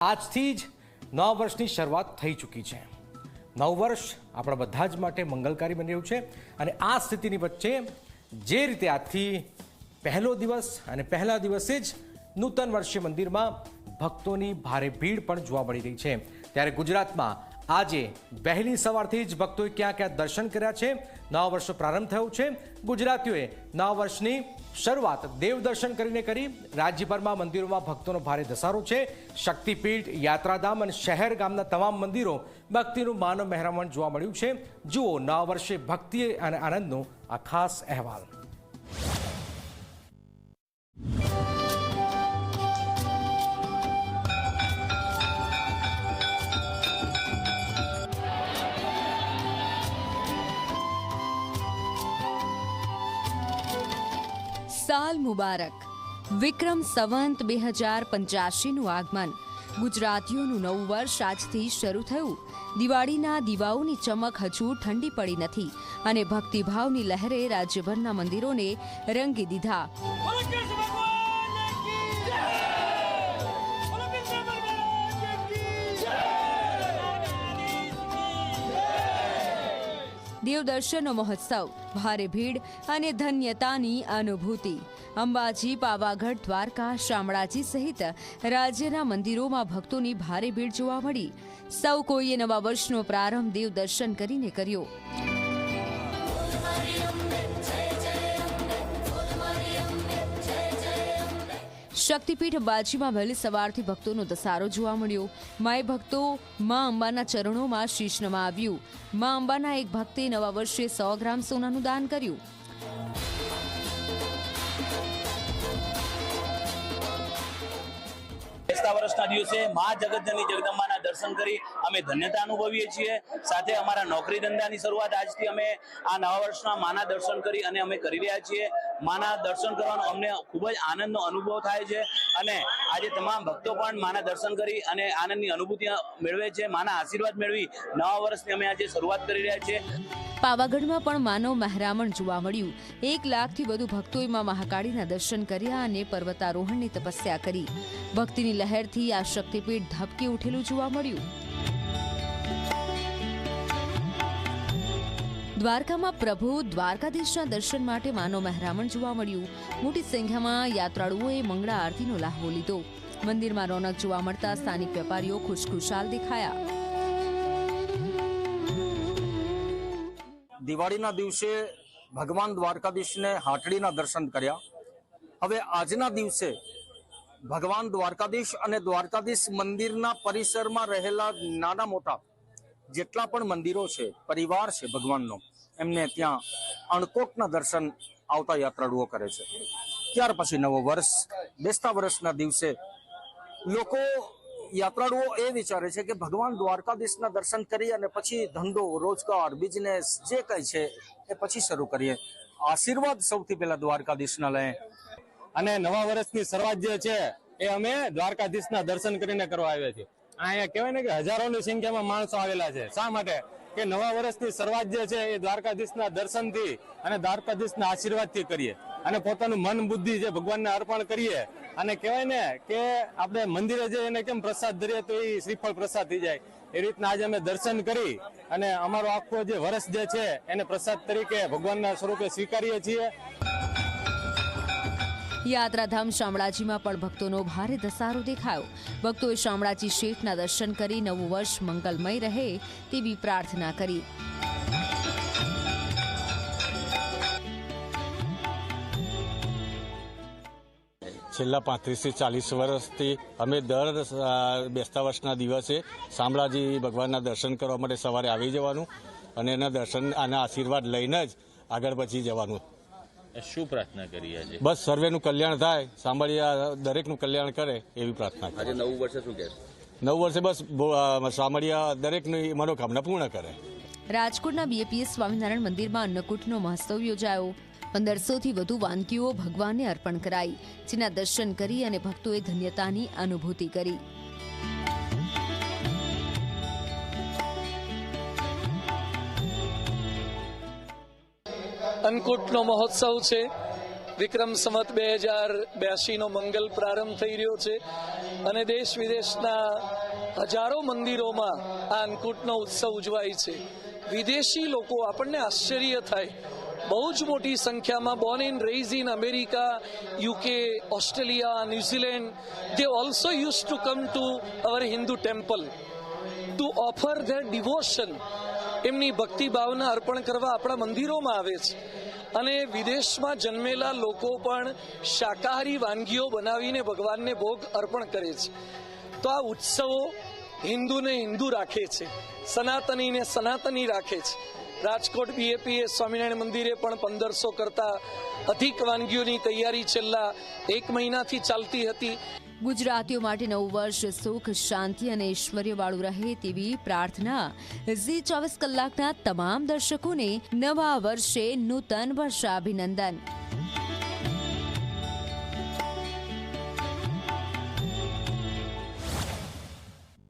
આજથી જ નવ વર્ષની શરૂઆત થઈ ચૂકી છે. નવ વર્ષ આપણા બધા જ માટે મંગલકારી બની રહ્યું છે અને આ સ્થિતિની વચ્ચે જે રીતે આજથી પહેલો દિવસ અને પહેલા દિવસે જ નૂતન વર્ષીય મંદિરમાં ભક્તોની ભારે ભીડ પણ જોવા મળી રહી છે. ત્યારે ગુજરાતમાં આજે વહેલી સવારથી જ ભક્તોએ ક્યાં ક્યાં દર્શન કર્યા છે? નવા વર્ષનો પ્રારંભ થયો છે. ગુજરાતીઓએ નવા વર્ષની શરૂઆત દેવ દર્શન કરીને કરી. રાજ્યભરમાં મંદિરોમાં ભક્તોનો ભારે ધસારો છે. શક્તિપીઠ, યાત્રાધામ અને શહેર ગામના તમામ મંદિરો ભક્તિનું માનવ મહેરામણ જોવા મળ્યું છે. જુઓ નવા વર્ષે ભક્તિ અને આનંદનો આ ખાસ અહેવાલ. સાલ મુબારક. વિક્રમ સંવંત બે હજાર પંચ્યાસીનું આગમન. ગુજરાતીઓનું નવું વર્ષ આજથી શરૂ થયું. દિવાળીના દીવાઓની ચમક હજુ ઠંડી પડી નથી અને ભક્તિભાવની લહેરે રાજ્યભરના મંદિરોને રંગી દીધા. દેવદર્શનનો મહોત્સવ. ભારે ભીડ અને ધન્યતાની અનુભૂતિ. અંબાજી, પાવાગઢ, દ્વારકા, શામળાજી સહિત રાજ્યના મંદિરોમાં ભક્તોની ભારે ભીડ જોવા મળી. સૌ કોઈએ નવા વર્ષનો પ્રારંભ દેવદર્શન કરીને કર્યો. શક્તિપીઠ બાજીમાં વહેલી સવારથી ભક્તોનો ધસારો જોવા મળ્યો. માય ભક્તો મા અંબાના ચરણોમાં શીશ નમાવ્યું મા અંબાના એક ભક્તે નવા વર્ષે સો ગ્રામ સોનાનું દાન કર્યું. વર્ષના દિવસે મા જગતજનની જગદંબાના દર્શન કરી અમે ધન્યતા અનુભવીએ છીએ. સાથે અમારા નોકરી ધંધાની શરૂઆત આજથી અમે આ નવા વર્ષના માના દર્શન કરી અને અમે કરી રહ્યા છીએ. માના દર્શન કરવાનો અમને ખૂબ જ આનંદનો અનુભવ થાય છે અને આજે તમામ ભક્તો પણ માના દર્શન કરી અને આનંદની અનુભૂતિ મેળવે છે. માના આશીર્વાદ મેળવી નવા વર્ષની અમે આજે શરૂઆત કરી રહ્યા છીએ. પાવાગઢમાં પણ માનવ મહેરામણ જોવા મળ્યું. એક લાખથી વધુ ભક્તોએ માં મહાકાળીના દર્શન કર્યા અને પર્વતારોહણની તપસ્યા કરી. ભક્તિની લહેરથી આ શક્તિપીઠ ધબકી ઉઠેલું જોવા મળ્યું. દ્વારકામાં પ્રભુ દ્વારકાધીશના દર્શન માટે માનવ મહેરામણ જોવા મળ્યું. મોટી સંખ્યામાં યાત્રાળુઓએ મંગળા આરતીનો લાહવો લીધો. મંદિરમાં રોનક જોવા મળતા સ્થાનિક વેપારીઓ ખુશખુશાલ દેખાયા. દિવાળીના દિવસે ભગવાન દ્વારકાધીશને હાટડીના દર્શન કર્યા. હવે આજના દિવસે ભગવાન દ્વારકાધીશ અને દ્વારકાધીશ મંદિરના પરિસરમાં રહેલા નાના મોટા જેટલા પણ મંદિરો છે, પરિવાર છે ભગવાનનો, એમને ત્યાં અણકોટના દર્શન આવતા યાત્રાળુઓ કરે છે. ત્યાર પછી નવો વર્ષ, બેસતા વર્ષના દિવસે લોકો, યાત્રાળુઓ એ વિચારે છે કે ભગવાન દ્વારકાધીશના દર્શન કરી અને પછી ધંધો, રોજગાર, બિઝનેસ, જે કંઈ છે એ પછી શરૂ કરીએ. આશીર્વાદ સૌથી પહેલા દ્વારકાધીશના લઈએ અને નવા વર્ષની શરૂઆત જે છે એ અમે દ્વારકાધીશના દર્શન કરીને કરવા આવ્યા છીએ. અહીંયા કહેવાય ને કે હજારોની સંખ્યામાં માણસો આવેલા છે. શા માટે? કે નવા વર્ષની શરૂઆત જે છે એ દ્વારકાધીશના દર્શનથી અને દ્વારકાધીશના આશીર્વાદથી કરીએ. અને પોતાનું મન બુદ્ધિ જે ભગવાનને અર્પણ કરીએ. અને કહેવાય ને કે આપણે મંદિરે જઈ એને કેમ પ્રસાદ ધરીએ તો એ શ્રીફળ પ્રસાદ થઈ જાય. એ રીતના આજે અમે દર્શન કરી અને અમારો આખો જે વર્ષ જે છે એને પ્રસાદ તરીકે ભગવાનના સ્વરૂપે સ્વીકારીએ છીએ. યાત્રાધામ શામળાજીમાં પણ ભક્તોનો ભારે ધસારો દેખાયો. ભક્તોએ શામળાજી શેઠના દર્શન કરી નવું વર્ષ મંગલમય રહે તેવી પ્રાર્થના કરી. છેલ્લા પાંત્રીસથી ચાલીસ વર્ષથી અમે દર બેસતા વર્ષના દિવસે શામળાજી ભગવાનના દર્શન કરવા માટે સવારે આવી જવાનું અને એના દર્શન અને આશીર્વાદ લઈને જ આગળ પછી જવાનું. શું પ્રાર્થના કરી આજે? બસ સર્વેનું કલ્યાણ થાય સાંભળિયા દરેકનું કલ્યાણ કરે એવી પ્રાર્થના આજે નવું વર્ષે શું કહેશો? નવ વર્ષે બસ સાંભળિયા દરેકની મનોકામના પૂર્ણ કરે. રાજકોટના બીએપીએસ સ્વામિનારાયણ મંદિરમાં અન્નકૂટનો મહોત્સવ યોજાયો. પંદરસોથી વધુ વાનગીઓ ભગવાનને અર્પણ કરાઈ જેના દર્શન કરી અને ભક્તોએ ધન્યતાની અનુભૂતિ કરી. અન્નકૂટનો મહોત્સવ છે. વિક્રમ સંવત બે હજાર બ્યાસીનો મંગલ પ્રારંભ થઈ રહ્યો છે અને દેશ વિદેશના હજારો મંદિરોમાં આ અન્નકૂટનો ઉત્સવ ઉજવાય છે. વિદેશી લોકો આપણને આશ્ચર્ય થાય. બહુ જ મોટી સંખ્યામાં born in raise in America UK Australia New Zealand they also use to come to our Hindu temple to offer their devotion એમની ભક્તિ ભાવના અર્પણ કરવા આપણા મંદિરોમાં આવે છે. અને વિદેશમાં જન્મેલા લોકો પણ શાકાહારી વાનગીઓ બનાવીને ભગવાનને ભોગ અર્પણ કરે છે. તો આ ઉત્સવો હિન્દુને હિન્દુ રાખે છે, સનાતનીને સનાતની રાખે છે. રાજકોટ બીએપીએ સ્વામિનારાયણ મંદિરે પણ પંદરસો કરતા અધિક વાનગીઓની તૈયારી છેલ્લા એક મહિનાથી ચાલતી હતી. ગુજરાતીઓ માટે નવું વર્ષ સુખ, શાંતિ અને ઐશ્વર્યવાળું રહે તેવી પ્રાર્થના ઝી ચોવીસ કલાકના તમામ દર્શકોને નવા વર્ષે નૂતન વર્ષાભિનંદન.